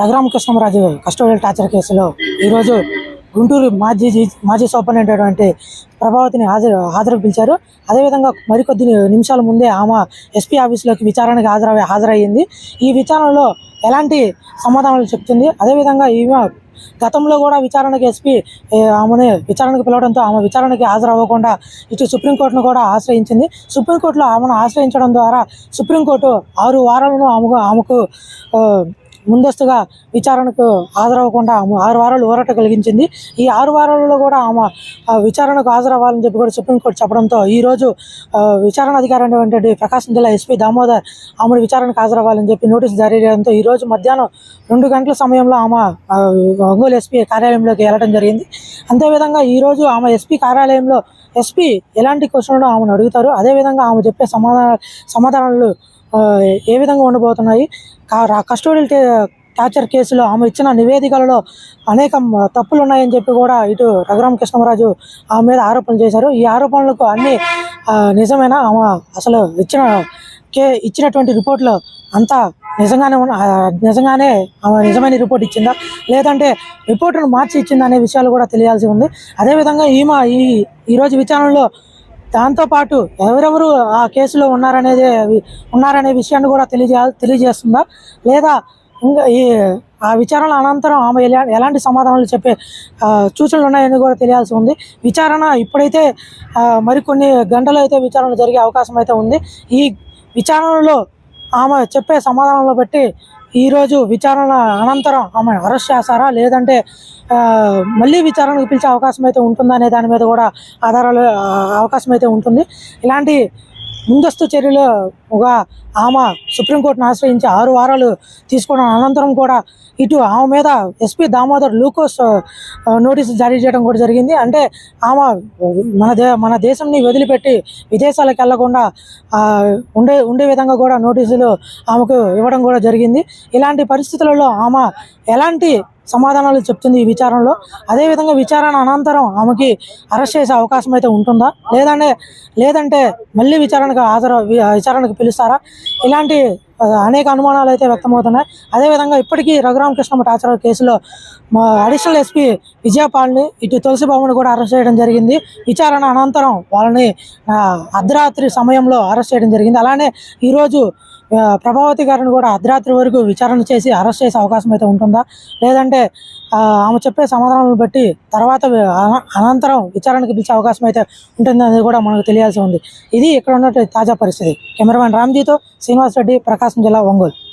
Raghuramakrishnaraju custodial torture కేసులో ఈరోజు గుంటూరు మాజీ జీ- మాజీ సూపరింటెండెంట్ అయినటువంటి ప్రభావతిని హాజరు హాజరు పిలిచారు. అదేవిధంగా మరికొద్ది నిమిషాల ముందే ఆమె ఎస్పీ ఆఫీస్లోకి విచారణకు హాజర హాజరయ్యింది. ఈ విచారణలో ఎలాంటి సమాధానాలు చెప్తుంది? అదేవిధంగా ఈమె గతంలో కూడా విచారణకు ఎస్పీ ఏ, ఆమెను విచారణకు పిలవడంతో ఆమె విచారణకి హాజరవ్వకుండా ఇటు సుప్రీంకోర్టును కూడా ఆశ్రయించింది. సుప్రీంకోర్టులో ఆమెను ఆశ్రయించడం ద్వారా సుప్రీంకోర్టు ఆరు వారాలను ఆమెకు ఆమెకు ముందస్తుగా విచారణకు హాజరవ్వకుండా ఆమె ఆరు వారాలు ఊరట కలిగించింది. ఈ ఆరు వారాలలో కూడా ఆమె విచారణకు హాజరవ్వాలని చెప్పి కూడా సుప్రీంకోర్టు చెప్పడంతో ఈరోజు విచారణ అధికారి అయినటువంటి ప్రకాశం జిల్లా ఎస్పీ దామోదర్ ఆమెను విచారణకు హాజరవ్వాలని చెప్పి నోటీసు జారీ చేయడంతో ఈ రోజు మధ్యాహ్నం రెండు గంటల సమయంలో ఆమె ఒంగోలు ఎస్పీ కార్యాలయంలోకి వెళ్ళడం జరిగింది. అంతేవిధంగా ఈరోజు ఆమె ఎస్పీ కార్యాలయంలో ఎస్పీ ఎలాంటి క్వశ్చన్లు ఆమెను అడుగుతారు? అదేవిధంగా ఆమె చెప్పే సమాధాన సమాధానాలు ఏ విధంగా ఉండబోతున్నాయి? కా- కస్టోడియల్ టార్చర్ కేసులో ఆమె ఇచ్చిన నివేదికలలో అనేక తప్పులు ఉన్నాయని చెప్పి కూడా ఇటు రఘురామ కృష్ణరాజు ఆమె మీద ఆరోపణలు చేశారు. ఈ ఆరోపణలకు అన్ని నిజమేనా? ఆమె అసలు ఇచ్చిన కే ఇచ్చినటువంటి రిపోర్ట్లో అంతా నిజంగానే ఉన్న నిజంగానే ఆమె నిజమైన రిపోర్ట్ ఇచ్చిందా? లేదంటే రిపోర్టును మార్చి ఇచ్చిందా అనే విషయాలు కూడా తెలియాల్సి ఉంది. అదేవిధంగా ఈమె ఈ ఈరోజు విచారణలో దాంతోపాటు ఎవరెవరు ఆ కేసులో ఉన్నారనేది ఉన్నారనే విషయాన్ని కూడా తెలియజే తెలియజేస్తుందా? లేదా ఇంకా ఈ ఆ విచారణ అనంతరం ఆమె ఎలా ఎలాంటి సమాధానాలు చెప్పే సూచనలు ఉన్నాయని కూడా తెలియాల్సి ఉంది. విచారణ ఇప్పుడైతే మరికొన్ని గంటలు అయితే విచారణ జరిగే అవకాశం అయితే ఉంది. ఈ విచారణలో ఆమె చెప్పే సమాధానంలో బట్టి ఈరోజు విచారణ అనంతరం ఆమె అరెస్ట్ చేస్తారా లేదంటే మళ్ళీ విచారణకు పిలిచే అవకాశం అయితే ఉంటుందనే దాని మీద కూడా ఆధారాలు అవకాశం అయితే ఉంటుంది. ఇలాంటి ముందస్తు చర్యలుగా ఆమె సుప్రీంకోర్టును ఆశ్రయించి ఆరు వారాలు తీసుకోవడం అనంతరం కూడా ఇటు ఆమె మీద ఎస్పీ దామోదర్ లూకోస్ నోటీసు జారీ చేయడం కూడా జరిగింది. అంటే ఆమె మన దే మన దేశంని వదిలిపెట్టి విదేశాలకు వెళ్ళకుండా ఉండే ఉండే విధంగా కూడా నోటీసులు ఆమెకు ఇవ్వడం కూడా జరిగింది. ఇలాంటి పరిస్థితులలో ఆమె ఎలాంటి సమాధానాలు చెప్తుంది ఈ విచారణలో. అదేవిధంగా విచారణ అనంతరం ఆమెకి అరెస్ట్ చేసే అవకాశం అయితే ఉంటుందా? లేదంటే లేదంటే మళ్ళీ విచారణకు హాజరు విచారణకు పిలుస్తారా? ఇలాంటి అనేక అనుమానాలు అయితే వ్యక్తమవుతున్నాయి. అదేవిధంగా ఇప్పటికీ రఘురామకృష్ణ టాచర్ కేసులో మా అడిషనల్ ఎస్పీ విజయపాల్ని ఇటు తులసిబాబుని కూడా అరెస్ట్ చేయడం జరిగింది. విచారణ అనంతరం వాళ్ళని అర్ధరాత్రి సమయంలో అరెస్ట్ చేయడం జరిగింది. అలానే ఈరోజు ప్రభావతి గారిని కూడా అర్ధరాత్రి వరకు విచారణ చేసి అరెస్ట్ చేసే అవకాశం అయితే ఉంటుందా? లేదంటే ఆమె చెప్పే సమాధానాలను బట్టి తర్వాత అన- అనంతరం విచారణకు పిలిచే అవకాశం అయితే ఉంటుందనేది కూడా మనకు తెలియాల్సి ఉంది. ఇది ఇక్కడ ఉన్నటువంటి తాజా పరిస్థితి. కెమెరామెన్ రామ్జీతో శ్రీనివాస్ రెడ్డి ప్రకాశం జిల్లా ఒంగోలు.